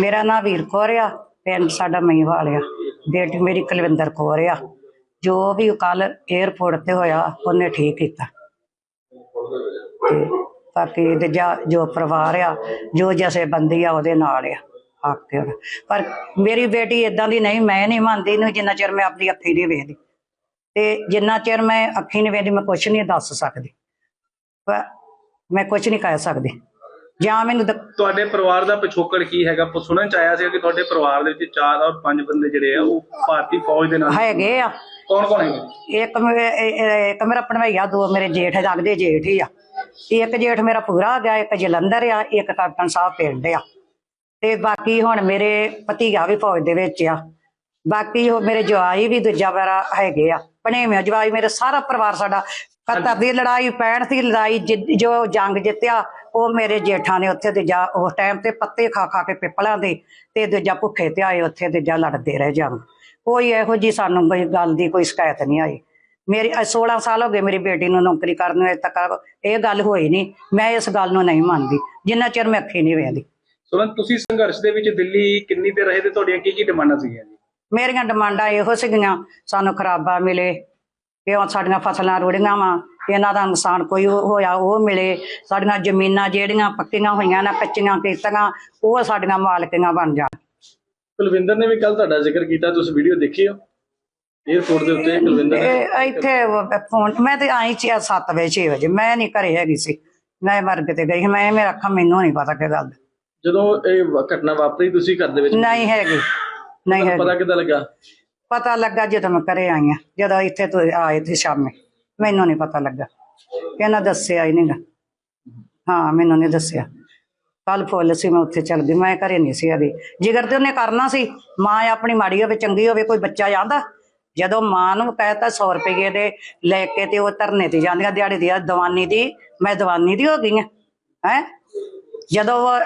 ਮੇਰਾ ਨਾਂ ਵੀਰ ਕੌਰ ਆ, ਪਿੰਡ ਸਾਡਾ ਮਈਵਾਲ ਆ। ਬੇਟੀ ਮੇਰੀ ਕੁਲਵਿੰਦਰ ਕੌਰ ਆ। ਜੋ ਵੀ ਕੱਲ 에어ਪੋਰਟ ਤੇ ਹੋਇਆ, ਉਹਨੇ ਠੀਕ ਕੀਤਾ। ਤੇ ਬਾਕੀ ਦੂਜਾ ਜੋ ਪਰਿਵਾਰ ਆ, ਜੋ ਜਸੇ ਬੰਦੀ ਆ, ਉਹਦੇ ਨਾਲ ਆ ਆਖਦੇ ਹੁਣ ਪਰ ਮੇਰੀ ਬੇਟੀ ਇਦਾਂ ਦੀ ਨਹੀਂ, ਮੈਂ ਨਹੀਂ ਮੰਨਦੀ ਨੂੰ ਜਿੰਨਾ ਚਿਰ ਮੈਂ ਆਪਣੀ ਅੱਖੀ ਨਹੀਂ ਵੇਖਦੀ। ਤੇ ਜਿੰਨਾ ਚਿਰ ਮੈਂ ਅੱਖੀ ਨਹੀਂ ਵੇਖਦੀ, ਮੈਂ ਕੁਝ ਨਹੀਂ ਦੱਸ ਸਕਦੀ। ਪਰ ਮੈਂ ਕੁਝ ਨਹੀਂ ਕਹਿ ਸਕਦੀ। ਜਾਂ ਮੈਨੂੰ ਦ- ਤੁਹਾਡੇ ਪਰਿਵਾਰ ਦਾ ਪਿਛੋਕੜ ਕੀ ਹੈਗਾ? ਪ- ਸੁਣਨ ਚ ਆਇਆ ਸੀ ਕਿ ਤੁਹਾਡੇ ਪਰਿਵਾਰ ਦੇ ਵਿੱਚ ਚਾਰ ਔਰ ਪੰਜ ਬੰਦੇ ਜਿਹੜੇ ਆ ਉਹ ਭਾਰਤੀ ਫੌਜ ਦੇ ਨਾਲ ਹੈਗੇ ਆ। ਕੌਣ ਕੌਣ ਹੈਗੇ? ਇੱਕ ਮੇ- ਇਹ- ਇਹ- ਇੱਕ ਮੇਰਾ ਭਣਵਈਆ ਦੋ ਮੇਰੇ ਜੇਠ ਲੱਗਦੇ ਜੇਠ ਹੀ ਆ। ਇੱਕ ਜੇਠ ਮੇਰਾ ਪੂਰਾ ਆ ਗਿਆ ਇੱਕ ਜਲੰਧਰ ਆ ਇੱਕ ਕੈਪਟਨ ਸਾਹਿਬ ਪਿੰਡ ਆ। ਤੇ ਬਾਕੀ ਹੁਣ ਮੇਰੇ ਭਤੀਆ ਵੀ ਫੌਜ ਦੇ ਵਿੱਚ ਆ। ਬਾਕੀ ਉਹ ਮੇਰੇ ਜਵਾਈ ਵੀ ਦੂਜਾ ਮੇਰਾ ਹੈਗੇ ਆ। ਭਣੇਵੇਂ ਜਵਾਈ ਮੇਰੇ ਸਾਰਾ ਪਰਿਵਾਰ ਸਾਡਾ ਕੱਤਰ ਦੀ ਲੜਾਈ 65 ਦੀ ਲੜਾਈ ਜਿ- ਜੋ ਜੰਗ ਜਿੱਤਿਆ ਉਹ ਮੇਰੇ ਜੇਠਾਂ ਨੇ ਉੱਥੇ ਦੂਜਾ ਉਸ ਟਾਈਮ ਤੇ ਪੱਤੇ ਖਾ ਖਾ ਕੇ ਪਿੱਪਲਾਂ ਦੇ ਤੇ ਦੂਜਾ ਭੁੱਖੇ ਤੇ ਆਏ ਉੱਥੇ ਦੂਜਾ ਲੜਦੇ ਰਹੇ ਜੰਗ। ਕੋਈ ਇਹੋ ਜੀ ਸਾਨੂੰ ਕੋਈ ਗੱਲ ਦੀ ਕੋਈ ਸ਼ਿਕਾਇਤ ਨਹੀਂ ਆਈ। ਮੇਰੀ ਅੱਜ 16 ਸਾਲ ਹੋ ਗਏ ਮੇਰੀ ਬੇਟੀ ਨੂੰ ਨੌਕਰੀ ਕਰਨ ਨੂੰ ਤੱਕ ਇਹ ਗੱਲ ਹੋਈ ਨਹੀਂ। ਮੈਂ ਇਸ ਗੱਲ ਨੂੰ ਨਹੀਂ ਮੰਨਦੀ ਜਿੰਨਾ ਚਿਰ ਮੈਂ ਅੱਖੀ ਨਹੀਂ ਵੇਖਦੀ। ਸੁਣਨ ਤੁਸੀਂ ਸੰਘਰਸ਼ ਦੇ ਵਿੱਚ ਦਿੱਲੀ ਕਿੰਨੀ ਦੇਰ ਰਹੇ ਤੇ ਤੁਹਾਡੀਆਂ ਕੀ ਕੀ ਡਿਮਾਂਡਾਂ ਸੀਗੀਆਂ ਜੀ? ਮੇਰੀਆਂ ਡਿਮਾਂਡਾਂ ਇਹੋ ਸੀਗੀਆਂ ਸਾਨੂੰ ਖਰਾਬਾ ਮਿਲੇ ਕਿਉਂ ਸਾਡੀਆਂ ਫਸਲਾਂ ਰੁੜੀਆਂ ਵਾ ਇਹਨਾਂ ਦਾ ਨੁਕਸਾਨ ਕੋਈ ਹੋਇਆ ਉਹ ਮਿਲੇ ਸਾਡੀਆਂ ਜ਼ਮੀਨਾਂ ਜਿਹੜੀਆਂ ਪੱਕੀਆਂ ਹੋਈਆਂ ਨਾ ਕੱਚੀਆਂ ਕੀਤੀਆਂ ਉਹ ਸਾਡੀਆਂ ਮਾਲਕੀਆਂ ਬਣ ਜਾਣ। ਕੁਲਵਿੰਦਰ ਨੇ ਵੀ ਕੱਲ ਤੁਹਾਡਾ ਜ਼ਿਕਰ ਕੀਤਾ ਤੁਸੀਂ ਵੀਡੀਓ ਦੇਖੀ ਹੋ 에어ਪੋਰਟ ਦੇ ਉੱਤੇ ਕੁਲਵਿੰਦਰ ਨੇ? ਇੱਥੇ ਫੋਨ ਮੈਂ ਤੇ ਆਈ ਸੀ 7 ਵਜੇ 6 ਵਜੇ ਮੈਂ ਨਹੀਂ ਘਰੇ ਹੈਗੀ ਸੀ। ਮੈਂ ਮਰਗ ਤੇ ਗਈ। ਮੈਂ ਮੇਰਾ ਅੱਖਾਂ ਮੈਨੂੰ ਨਹੀਂ ਪਤਾ ਕੀ ਗੱਲ ਜਦੋਂ ਇਹ ਘਟਨਾ ਵਾਪਰੀ ਤੁਸੀਂ ਘਰ ਦੇ ਵਿੱਚ ਨਹੀਂ ਹੈਗੀ। ਨਹੀਂ ਤੁਹਾਨੂੰ ਹੈਗੀ। ਪਤਾ ਕਿੱਦਾਂ ਲੱਗਾ? ਪਤਾ ਲੱਗਾ ਜਦੋਂ ਮੈਂ ਘਰੇ ਆਈ ਆ ਜਦੋਂ ਇੱਥੇ ਤੋਂ ਆਏ ਤੇ ਸ਼ਾਮੇ। ਮੈਨੂੰ ਨਹੀਂ ਪਤਾ ਲੱਗਾ। ਇਹਨਾਂ ਦੱਸਿਆ ਹੀ ਨਹੀਂਗਾ ਹਾਂ ਮੈਨੂੰ ਨਹੀਂ ਦੱਸਿਆ। ਕੱਲ ਫੁੱਲ ਸੀ ਮੈਂ ਉੱਥੇ ਚੱਲ ਗਈ। ਮੈਂ ਘਰੇ ਨਹੀਂ ਸੀ ਅਭੀ। ਜਿਗਰ ਤੇ ਉਹਨੇ ਕਰਨਾ ਸੀ ਮਾਂ ਆਪਣੀ ਮਾੜੀ ਹੋਵੇ ਚੰਗੀ ਹੋਵੇ ਕੋਈ ਬੱਚਾ ਜਾਂਦਾ ਜਦੋਂ ਮਾਂ ਨੂੰ ਕਹਿਤਾ 100 ਰੁਪਏ ਦੇ ਲੈ ਕੇ ਤੇ ਉਹ ਧਰਨੇ ਤੇ ਜਾਂਦੀਆਂ ਦਿਹਾੜੀ ਦੀ ਆ ਦਵਾਨੀ ਦੀ ਮੈਂ ਦਵਾਨੀ ਦੀ ਹੋ ਗਈ ਆ ਹੈ? ਜਦੋਂ ਉਹ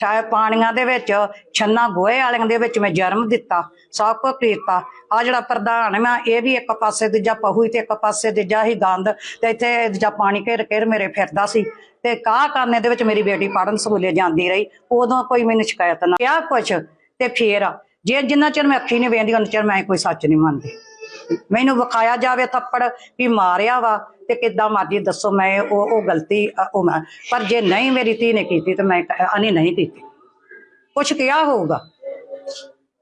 ਠਾ ਪਾਣੀਆਂ ਦੇ ਵਿੱਚ, ਛੰਨਾ ਗੋਹੇ ਵਾਲਿਆਂ ਦੇ ਵਿੱਚ ਮੈਂ ਜਨਮ ਦਿੱਤਾ, ਸਭ ਕੁਝ ਕੀਤਾ। ਆ ਜਿਹੜਾ ਪ੍ਰਧਾਨ ਮੈਂ, ਇਹ ਵੀ ਇੱਕ ਪਾਸੇ ਦੂਜਾ ਪਹੂ ਤੇ ਇੱਕ ਪਾਸੇ ਦੂਜਾ ਹੀ ਗੰਦ ਤੇ ਇੱਥੇ ਦੂਜਾ ਪਾਣੀ ਘੇਰ ਘੇਰ ਮੇਰੇ ਫਿਰਦਾ ਸੀ। ਤੇ ਕਾਹ ਕਰਨੇ ਦੇ ਵਿੱਚ ਮੇਰੀ ਬੇਟੀ ਪੜਨ ਸਕੂਲੇ ਜਾਂਦੀ ਰਹੀ। ਉਦੋਂ ਕੋਈ ਮੈਨੂੰ ਸ਼ਿਕਾਇਤ ਨਾ ਕਿਹਾ ਕੁਛ? ਤੇ ਫੇਰ, ਜੇ ਜਿੰਨਾ ਚਿਰ ਮੈਂ ਅੱਖੀ ਨਹੀਂ ਵੇਂਦੀ ਉਹਨਾਂ ਚਿਰ ਮੈਂ ਕੋਈ ਸੱਚ ਨਹੀਂ ਮੰਨਦੀ। ਮੈਨੂੰ ਵਿਖਾਇਆ ਜਾਵੇ ਥੱਪੜ ਵੀ ਮਾਰਿਆ ਵਾ ਤੇ ਕਿੱਦਾਂ ਮਰਜ਼ੀ ਦੱਸੋ ਮੈਂ ਉਹ ਉਹ ਗਲਤੀ ਅ, ਉਹ ਮੈਂ ਪਰ ਜੇ ਨਹੀਂ ਮੇਰੀ ਧੀ ਨੇ ਕੀਤੀ ਤੇ ਮੈਂ ਅਨੀ ਨਹੀਂ ਕੀਤੀ। ਕੁਛ ਕਿਹਾ ਹੋਊਗਾ।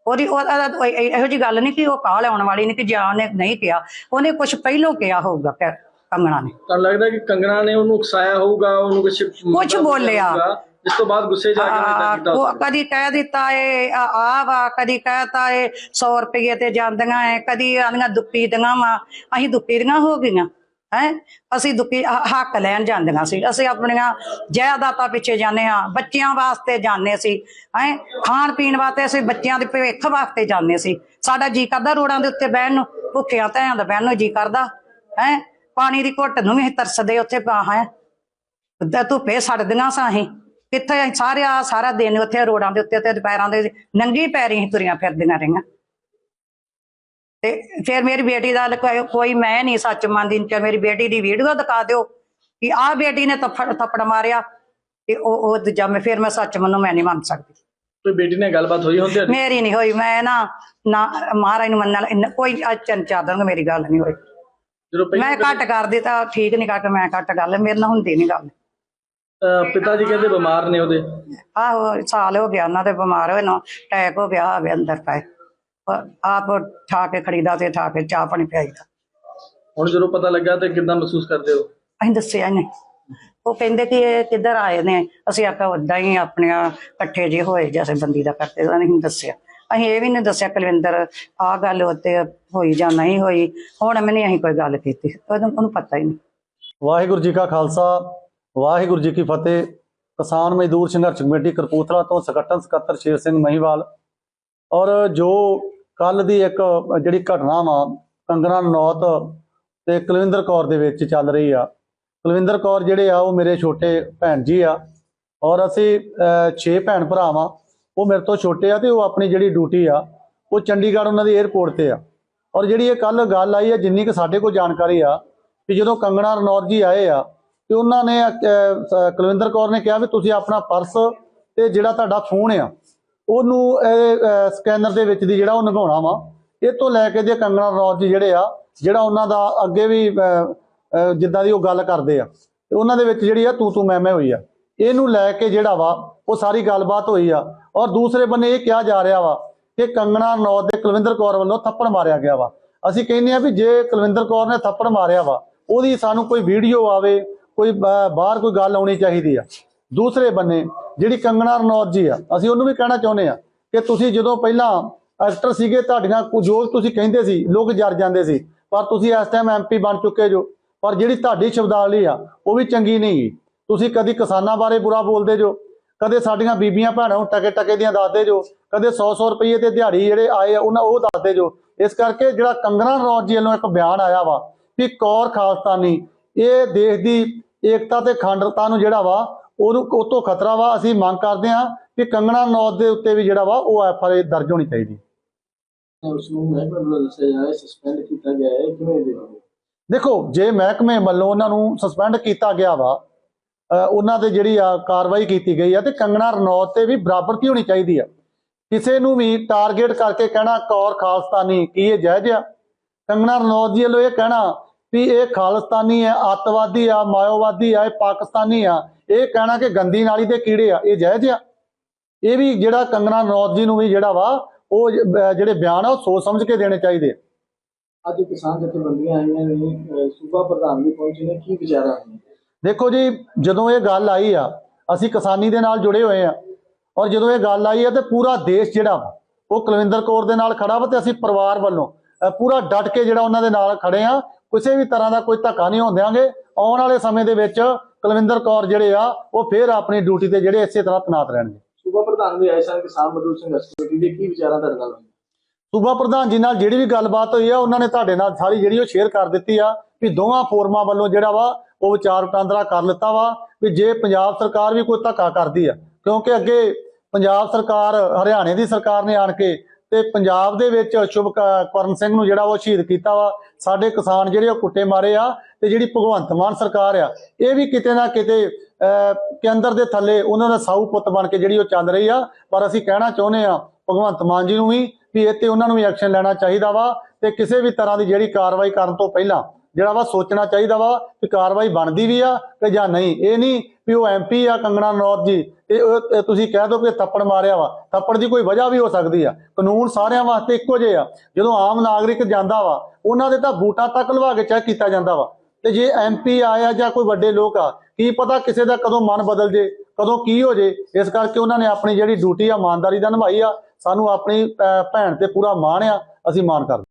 ਉਹਦੀ ਉਹ- ਉਹਦਾ- ਉਹ ਇਹ- ਇਹੋ ਜੀ ਗੱਲ ਨਹੀਂ ਕਿ ਉਹ ਕਾਲ ਆਉਣ ਵਾਲੀ ਨਹੀਂ ਕਿ ਜਾਂ ਉਹਨੇ ਨਹੀਂ ਕਿਹਾ। ਉਹਨੇ ਕੁਛ ਪਹਿਲੋਂ ਕਿਹਾ ਹੋਊਗਾ ਕਿ ਕੰਗਣਾ ਨੇ। ਤੁਹਾਨੂੰ ਲੱਗਦਾ ਕਿ ਕੰਗਣਾ ਨੇ ਉਹਨੂੰ ਉਕਸਾਇਆ ਹੋਊਗਾ ਉਹਨੂੰ ਕੁਝ ਕੁਛ ਬੋਲਿਆ। ਇਸ ਤੋਂ ਬਾਅਦ ਗੁੱਸੇ ਜਾ ਕੇ ਏਦਾਂ ਕੀਤਾ ਉਹ। ਕਦੀ ਕਹਿ ਦਿੱਤਾ ਏ ਆ ਆ ਵਾ ਕਦੀ ਕਹਿਤਾ ਏ 100 ਰੁਪਏ ਤੇ ਜਾਂਦੀਆਂ ਏ ਕਦੀ ਆਂਦੀਆਂ ਦੁੱਪੀ ਦੀਆਂ ਵਾ ਅਸੀਂ ਦੁੱਪੀ ਦੀਆਂ ਹੋ ਗਈਆਂ ਹੈ? ਅਸੀਂ ਦੁੱਪੀ ਹੱਕ ਲੈਣ ਜਾਂਦੀਆਂ ਸੀ ਅਸੀਂ ਆਪਣੀਆਂ ਜਾਇਦਾਦਾਂ ਪਿੱਛੇ ਜਾਂਦੇ ਆ ਬੱਚਿਆਂ ਵਾਸਤੇ ਜਾਂਦੇ ਸੀ ਹੈ? ਖਾਣ ਪੀਣ ਵਾਸਤੇ ਅਸੀਂ ਬੱਚਿਆਂ ਦੇ ਭਵਿੱਖ ਵਾਸਤੇ ਜਾਂਦੇ ਸੀ ਸਾਡਾ ਜੀ ਕਰਦਾ ਰੋੜਾਂ ਦੇ ਉੱਤੇ ਬਹਿਣ ਨੂੰ ਭੁੱਖਿਆਂ ਧਿਆਂ ਦਾ ਬਹਿਣ ਨੂੰ ਜੀ ਕਰਦਾ ਹੈ? ਪਾਣੀ ਦੀ ਘੁੱਟ ਨੂੰ ਵੀ ਅਸੀਂ ਤਰਸਦੇ ਉੱਥੇ ਪਾ ਹੈ? ਤੇ ਧੁੱਪੇ ਸੜਦੀਆਂ ਸਾਂ ਅਸੀਂ। ਕਿੱਥੇ ਅਸੀਂ ਸਾਰੇ ਆ ਸਾਰਾ ਦਿਨ ਉੱਥੇ ਰੋਡਾਂ ਦੇ ਉੱਤੇ ਤੇ ਦੁਪਹਿਰਾਂ ਦੇ ਨੰਗੀ ਪੈਰੀ ਅਸੀਂ ਤੁਰੀਆਂ ਫਿਰਦੀਆਂ ਰਹੀਆਂ। ਤੇ ਫਿਰ ਮੇਰੀ ਬੇਟੀ ਦਾ ਕੋਈ ਮੈਂ ਨਹੀਂ ਸੱਚ ਮੰਨਦੀ ਕਿ ਮੇਰੀ ਬੇਟੀ ਦੀ ਵੀਡੀਓ ਦਿਖਾ ਦਿਓ ਕਿ ਆਹ ਬੇਟੀ ਨੇ ਥੱਪੜ ਥੱਪੜ ਮਾਰਿਆ ਤੇ ਉਹ ਉਹ ਦੂਜਾ ਮੈਂ ਫਿਰ ਮੈਂ ਸੱਚ ਮੰਨੂ ਮੈਂ ਨਹੀਂ ਮੰਨ ਸਕਦੀ। ਕੋਈ ਬੇਟੀ ਨਾਲ ਗੱਲਬਾਤ ਹੋਈ ਹੁੰਦੀ ਮੇਰੀ ਨਹੀਂ ਹੋਈ ਮੈਂ ਨਾ ਨਾ ਮਹਾਰਾਜ ਨੂੰ ਮੰਨਣ ਕੋਈ ਚੰਨ ਚਾਦਰ ਮੇਰੀ ਗੱਲ ਨਹੀਂ ਹੋਈ। ਮੈਂ ਘੱਟ ਕਰਦੀ ਤਾਂ ਠੀਕ ਨਹੀਂ ਕਰਕੇ ਮੈਂ ਘੱਟ ਗੱਲ ਮੇਰੇ ਨਾਲ ਹੁੰਦੀ ਨਹੀਂ ਗੱਲ। ਅਹ ਪਿਤਾ ਜੀ ਕਹਿੰਦੇ ਬਿਮਾਰ ਨੇ ਉਹਦੇ। ਆਹੋ ਸਾਲ ਹੋ ਗਿਆ ਉਹਨਾਂ ਦੇ ਬਿਮਾਰ ਹੋਏ ਨੂੰ ਅਟੈਕ ਹੋ ਗਿਆ ਹੋਵੇ ਅੰਦਰ ਪਏ। ਪਰ ਆਪ ਠਾ ਕੇ ਖੜੀਦਾ ਤੇ ਠਾ ਕੇ ਚਾਹ ਪਾਣੀ ਪਿਆਈਦਾ। ਹੁਣ ਜਦੋਂ ਪਤਾ ਲੱਗਾ ਤੇ ਕਿੱਦਾਂ ਮਹਿਸੂਸ ਕਰਦੇ ਹੋ? ਅਸੀਂ ਦੱਸਿਆ ਨਹੀਂ। ਉਹ ਕਹਿੰਦੇ ਕਿ ਇਹ ਕਿੱਧਰ ਆਏ ਨੇ? ਅਸੀਂ ਆਖਿਆ ਉਦਾਂ ਹੀ ਆਪਣੀਆਂ ਇਕੱਠੇ ਜੇ ਹੋਏ ਜੈਸੇ ਬੰਦੀ ਦਾ ਕਰਦੇ ਤਾਂ ਨਹੀਂ ਦੱਸਿਆ। ਅਸੀਂ ਇਹ ਵੀ ਨਹੀਂ ਦੱਸਿਆ ਕੁਲਵਿੰਦਰ ਆਹ ਗੱਲ ਉੱਤੇ ਹੋਈ ਜਾਂ ਨਹੀਂ ਹੋਈ। ਹੁਣ ਮੈਨੇ ਅਸੀਂ ਕੋਈ ਗੱਲ ਕੀਤੀ। ਉਹਨੂੰ ਉਹਨੂੰ ਪਤਾ ਹੀ ਨਹੀਂ। ਵਾਹਿਗੁਰੂ ਜੀ ਕਾ ਖਾਲਸਾ ਵਾਹਿਗੁਰੂ ਜੀ ਕੀ ਫਤਿਹ। ਕਿਸਾਨ ਮਜ਼ਦੂਰ ਸੰਘਰਸ਼ ਕਮੇਟੀ ਕਰਪੂਥਲਾ ਤੋਂ ਸਕੱਟਰ ਸਕੱਤਰ ਸ਼ੇਰ ਸਿੰਘ ਮਹੀਵਾਲ। ਔਰ ਜੋ ਕੱਲ ਦੀ ਇੱਕ ਜਿਹੜੀ ਘਟਨਾ ਵਾ, ਕੰਗਣਾ ਨੌਤ ਤੇ ਕੁਲਵਿੰਦਰ ਕੌਰ ਦੇ ਵਿੱਚ ਚੱਲ ਰਹੀ ਆ। ਕੁਲਵਿੰਦਰ ਕੌਰ ਜਿਹੜੇ ਆ, ਉਹ ਮੇਰੇ ਛੋਟੇ ਭੈਣ ਜੀ ਆ। ਔਰ ਅਸੀਂ 6 ਭੈਣ ਭਰਾ ਵਾਂ, ਉਹ ਮੇਰੇ ਤੋਂ ਛੋਟੇ ਆ ਤੇ ਉਹ ਆਪਣੀ ਜਿਹੜੀ ਡਿਊਟੀ ਆ, ਉਹ ਚੰਡੀਗੜ੍ਹ ਉਹਨਾਂ ਦੀ 에ਅਰਪੋਰਟ ਤੇ ਆ। ਔਰ ਜਿਹੜੀ ਇਹ ਕੱਲ ਗੱਲ ਆਈ ਆ, ਜਿੰਨੀ ਕਿ ਸਾਡੇ ਕੋਲ ਜਾਣਕਾਰੀ ਆ ਕਿ ਜਦੋਂ ਕੰਗਣਾ ਰਣੌਤ ਜੀ ਆਏ ਆ ਤੇ ਉਹਨਾਂ ਨੇ ਕੁਲਵਿੰਦਰ ਕੌਰ ਨੇ ਕਿਹਾ ਵੀ ਤੁਸੀਂ ਆਪਣਾ ਪਰਸ ਤੇ ਜਿਹੜਾ ਤੁਹਾਡਾ ਫੋਨ ਆ, ਉਹਨੂੰ, ਇਹ ਸਕੈਨਰ ਦੇ ਵਿੱਚ ਦੀ ਜਿਹੜਾ ਉਹ ਨਗਾਉਣਾ ਵਾ। ਇਹ ਤੋਂ ਲੈ ਕੇ ਜੇ ਕੰਗਣਾ ਰਣੌਤ ਜੀ ਜਿਹੜੇ ਆ, ਜਿਹੜਾ ਉਹਨਾਂ ਦਾ ਅੱਗੇ ਵੀ ਜਿੱਦਾਂ ਦੀ ਉਹ ਗੱਲ ਕਰਦੇ ਆ, ਤੇ ਉਹਨਾਂ ਦੇ ਵਿੱਚ ਜਿਹੜੀ ਆ ਤੂੰ ਤੂੰ ਮੈਂ ਮੈਂ ਹੋਈ ਆ। ਇਹਨੂੰ ਲੈ ਕੇ ਜਿਹੜਾ ਵਾ, ਉਹ ਸਾਰੀ ਗੱਲਬਾਤ ਹੋਈ ਆ। ਔਰ ਦੂਸਰੇ ਬੰਨੇ ਇਹ ਕਿਹਾ ਜਾ ਰਿਹਾ ਵਾ ਕਿ ਕੰਗਣਾ ਰਣੌਤ ਦੇ ਕੁਲਵਿੰਦਰ ਕੌਰ ਵੱਲੋਂ ਥੱਪੜ ਮਾਰਿਆ ਗਿਆ ਵਾ। ਅਸੀਂ ਕਹਿੰਦੇ ਆ ਵੀ ਜੇ ਕੁਲਵਿੰਦਰ ਕੌਰ ਨੇ ਥੱਪੜ ਮਾਰਿਆ ਵਾ, ਉਹਦੀ ਸਾਨੂੰ ਕੋਈ ਵੀਡੀਓ ਆਵੇ ਕੋਈ ਬਾਹਰ ਕੋਈ ਗੱਲ ਆਉਣੀ ਚਾਹੀਦੀ ਆ। ਦੂਸਰੇ ਬੰਨੇ, ਜਿਹੜੀ ਕੰਗਣਾ ਰਣੌਤ ਜੀ ਆ, ਅਸੀਂ ਉਹਨੂੰ ਵੀ ਕਹਿਣਾ ਚਾਹੁੰਦੇ ਆ ਕਿ ਤੁਸੀਂ ਜਦੋਂ ਪਹਿਲਾਂ ਐਕਟਰ ਸੀਗੇ, ਤੁਹਾਡੀਆਂ ਜੋ ਤੁਸੀਂ ਕਹਿੰਦੇ ਸੀ, ਲੋਕ ਜਰ ਜਾਂਦੇ ਸੀ, ਪਰ ਤੁਸੀਂ ਇਸ ਟਾਈਮ ਐਮਪੀ ਬਣ ਚੁੱਕੇ ਜੋ, ਪਰ ਜਿਹੜੀ ਤੁਹਾਡੀ ਸ਼ਬਦਾਵਲੀ ਆ, ਉਹ ਵੀ ਚੰਗੀ ਨਹੀਂ ਗੀ। ਤੁਸੀਂ ਕਦੀ ਕਿਸਾਨਾਂ ਬਾਰੇ ਬੁਰਾ ਬੋਲਦੇ ਜੋ, ਕਦੇ ਸਾਡੀਆਂ ਬੀਬੀਆਂ ਭੈਣਾਂ ਨੂੰ ਟਕੇ ਟਕੇ ਦੀਆਂ ਦੱਸਦੇ ਜੋ, ਕਦੇ 100-100 ਰੁਪਏ ਤੇ ਦਿਹਾੜੀ ਜਿਹੜੇ ਆਏ ਆ, ਉਹਨਾਂ ਉਹ ਦੱਸਦੇ ਜੋ। ਇਸ ਕਰਕੇ ਜਿਹੜਾ ਕੰਗਣਾ ਰਣੌਤ ਜੀ ਵੱਲੋਂ ਇੱਕ ਬਿਆਨ ਆਇਆ ਵਾ ਵੀ ਕੌਰ ਖਾਲਸਤਾਨੀ, ਇਹ ਦੇਸ਼ ਦੀ ਏਕਤਾ ਤੇ ਅਖੰਡਤਾ ਨੂੰ ਜਿਹੜਾ ਵਾ ਉਹਨੂੰ ਉਹ ਤੋਂ ਖਤਰਾ ਵਾ ਅਸੀਂ ਮੰਗ ਕਰਦੇ ਹਾਂ ਕਿ ਕੰਗਣਾ ਰਣੌਤ ਦੇ ਉੱਤੇ ਵੀ ਜਿਹੜਾ ਵਾ ਉਹ ਐਫ ਆਈ ਦਰਜ ਹੋਣੀ ਚਾਹੀਦੀ। ਉਸ ਨੂੰ ਮਹਿਕਮੇ ਵੱਲੋਂ ਦੱਸਿਆ ਜਾ ਰਿਹਾ ਸਸਪੈਂਡ ਕੀਤਾ ਗਿਆ ਹੈ ਕਿਵੇਂ ਦੇਖੋਗੇ ਦੇਖੋ ਜੇ ਮਹਿਕਮੇ ਵੱਲੋਂ ਉਹਨਾਂ ਨੂੰ ਸਸਪੈਂਡ ਕੀਤਾ ਗਿਆ ਵਾ ਉਹਨਾਂ ਤੇ ਜਿਹੜੀ ਆ ਕਾਰਵਾਈ ਕੀਤੀ ਗਈ ਆ ਤੇ ਕੰਗਣਾ ਰਣੌਤ ਤੇ ਵੀ ਬਰਾਬਰਤੀ ਹੋਣੀ ਚਾਹੀਦੀ ਆ। ਕਿਸੇ ਨੂੰ ਵੀ ਟਾਰਗੇਟ ਕਰਕੇ ਕਹਿਣਾ ਕੌਰ ਖਾਲਸਤਾਨੀ ਕੀ ਇਹ ਜਾਇਜ਼ ਆ? ਕੰਗਣਾ ਰਣੌਤ ਜੀ ਵੱਲੋਂ ਇਹ ਕਹਿਣਾ ਵੀ ਇਹ ਖਾਲਸਤਾਨੀ ਹੈ ਅੱਤਵਾਦੀ ਆ ਮਾਇਓਵਾਦੀ ਆ ਇਹ ਪਾਕਿਸਤਾਨੀ ਆ। ਇਹ ਕਹਿਣਾ ਕਿ ਗੰਦੀ ਨਾਲੀ ਦੇ ਕੀੜੇ ਆ ਇਹ ਜਾਇਜ਼ ਆ? ਇਹ ਵੀ ਜਿਹੜਾ ਕੰਗਣਾ ਰਣੌਤ ਜੀ ਨੂੰ ਵੀ ਜਿਹੜਾ ਵਾ ਉਹ ਜਿਹੜੇ ਬਿਆਨ ਆ ਉਹ ਸੋਚ ਸਮਝ ਕੇ ਦੇਣੇ ਚਾਹੀਦੇ ਆ। ਅੱਜ ਕਿਸਾਨ ਜਥੇਬੰਦੀਆਂ ਆਈਆਂ ਨੇ ਸੂਬਾ ਪ੍ਰਧਾਨ ਵੀ ਪਹੁੰਚੇ ਨੇ ਕੀ ਵਿਚਾਰਾ ਹੈ? ਦੇਖੋ ਜੀ ਜਦੋਂ ਇਹ ਗੱਲ ਆਈ ਆ ਅਸੀਂ ਕਿਸਾਨੀ ਦੇ ਨਾਲ ਜੁੜੇ ਹੋਏ ਆ ਔਰ ਜਦੋਂ ਇਹ ਗੱਲ ਆਈ ਆ ਤੇ ਪੂਰਾ ਦੇਸ਼ ਜਿਹੜਾ ਉਹ ਕੁਲਵਿੰਦਰ ਕੌਰ ਦੇ ਨਾਲ ਖੜਾ ਵਾ ਤੇ ਅਸੀਂ ਪਰਿਵਾਰ ਵੱਲੋਂ ਪੂਰਾ ਡਟ ਕੇ ਜਿਹੜਾ ਉਹਨਾਂ ਦੇ ਨਾਲ ਖੜੇ ਆ ਕਿਸੇ ਵੀ ਤਰ੍ਹਾਂ ਦਾ ਕੋਈ ਧੱਕਾ ਨਹੀਂ ਹੋਣ ਦਿਆਂਗੇ ਆਉਣ ਵਾਲੇ ਸਮੇਂ ਦੇ ਵਿੱਚ ਕੁਲਵਿੰਦਰ ਕੌਰ ਜਿਹੜੇ ਆ ਉਹ ਫੇਰ ਆਪਣੀ ਡਿਊਟੀ ਤੇ ਜਿਹੜੇ ਇਸੇ ਤਰ੍ਹਾਂ ਤੈਨਾਤ ਰਹਿਣਗੇ ਸੂਬਾ ਪ੍ਰਧਾਨ ਵੀ ਆਏ ਸਨ ਕਿਸਾਨ ਮਜ਼ਦੂਰ ਸੰਘਰਸ਼ ਕਮੇਟੀ ਦੇ ਕੀ ਵਿਚਾਰਾਂ ਤੁਹਾਡੇ ਨਾਲ? ਸੂਬਾ ਪ੍ਰਧਾਨ ਜੀ ਨਾਲ ਜਿਹੜੀ ਵੀ ਗੱਲਬਾਤ ਹੋਈ ਆ ਉਹਨਾਂ ਨੇ ਤੁਹਾਡੇ ਨਾਲ ਸਾਰੀ ਜਿਹੜੀ ਉਹ ਸ਼ੇਅਰ ਕਰ ਦਿੱਤੀ ਆ ਵੀ ਦੋਵਾਂ ਫੋਰਮਾਂ ਵੱਲੋਂ ਜਿਹੜਾ ਵਾ ਉਹ ਵਿਚਾਰ ਵਟਾਂਦਰਾ ਕਰ ਲਿੱਤਾ ਵਾ ਵੀ ਜੇ ਪੰਜਾਬ ਸਰਕਾਰ ਵੀ ਕੋਈ ਧੱਕਾ ਕਰਦੀ ਆ ਕਿਉਂਕਿ ਅੱਗੇ ਪੰਜਾਬ ਸਰਕਾਰ ਹਰਿਆਣੇ ਦੀ ਸਰਕਾਰ ਨੇ ਆਣ ਕੇ ਤੇ ਪੰਜਾਬ ਦੇ ਵਿੱਚ ਸ਼ੁਭ ਕ- ਕਰਨ ਸਿੰਘ ਨੂੰ ਜਿਹੜਾ ਉਹ ਸ਼ਹੀਦ ਕੀਤਾ ਵਾ ਸਾਡੇ ਕਿਸਾਨ ਜਿਹੜੇ ਉਹ ਕੁੱਟੇ ਮਾਰੇ ਆ ਤੇ ਜਿਹੜੀ ਭਗਵੰਤ ਮਾਨ ਸਰਕਾਰ ਆ ਇਹ ਵੀ ਕਿਤੇ ਨਾ ਕਿਤੇ ਅਹ, ਕੇਂਦਰ ਦੇ ਥੱਲੇ ਉਹਨਾਂ ਦਾ ਸਾਊ ਪੁੱਤ ਬਣ ਕੇ ਜਿਹੜੀ ਉਹ ਚੱਲ ਰਹੀ ਆ ਪਰ ਅਸੀਂ ਕਹਿਣਾ ਚਾਹੁੰਦੇ ਆ ਭਗਵੰਤ ਮਾਨ ਜੀ ਨੂੰ ਵੀ ਵੀ ਇਹ ਤੇ ਉਹਨਾਂ ਨੂੰ ਵੀ ਐਕਸ਼ਨ ਲੈਣਾ ਚਾਹੀਦਾ ਵਾ ਤੇ ਕਿਸੇ ਵੀ ਤਰ੍ਹਾਂ ਦੀ ਜਿਹੜੀ ਕਾਰਵਾਈ ਕਰਨ ਤੋਂ ਪਹਿਲਾਂ ਜਿਹੜਾ ਵਾ ਸੋਚਣਾ ਚਾਹੀਦਾ ਵਾ ਕਿ ਕਾਰਵਾਈ ਬਣਦੀ ਵੀ ਆ ਕਿ ਜਾਂ ਨਹੀਂ। ਇਹ ਨਹੀਂ ਵੀ ਉਹ ਐਮਪੀ ਆ, ਕੰਗਣਾ ਰਣੌਤ ਜੀ ਤੇ ਇਹ ਤੁਸੀਂ ਕਹਿ ਦਿਓ ਕਿ ਥੱਪੜ ਮਾਰਿਆ ਵਾ। ਥੱਪੜ ਦੀ ਕੋਈ ਵਜ੍ਹਾ ਵੀ ਹੋ ਸਕਦੀ ਆ। ਕਾਨੂੰਨ ਸਾਰਿਆਂ ਵਾਸਤੇ ਇੱਕੋ ਜਿਹੇ ਆ। ਜਦੋਂ ਆਮ ਨਾਗਰਿਕ ਜਾਂਦਾ ਵਾ, ਉਹਨਾਂ ਦੇ ਤਾਂ ਬੂਟਾਂ ਤੱਕ ਲਵਾ ਕੇ ਚੈੱਕ ਕੀਤਾ ਜਾਂਦਾ ਵਾ। ਤੇ ਜੇ ਐਮਪੀ ਆਇਆ ਜਾਂ ਕੋਈ ਵੱਡੇ ਲੋਕ ਆ, ਕੀ ਪਤਾ ਕਿਸੇ ਦਾ ਕਦੋਂ ਮਨ ਬਦਲ ਜੇ, ਕਦੋਂ ਕੀ ਹੋ ਜੇ। ਇਸ ਕਰਕੇ ਉਹਨਾਂ ਨੇ ਆਪਣੀ ਜਿਹੜੀ ਡਿਊਟੀ ਆ, ਇਮਾਨਦਾਰੀ ਦਾ ਨਿਭਾਈ ਆ। ਸਾਨੂੰ ਆਪਣੀ ਭੈਣ ਤੇ ਪੂਰਾ ਮਾਣ ਆ। ਅਸੀਂ ਮਾਣ ਕਰਦੇ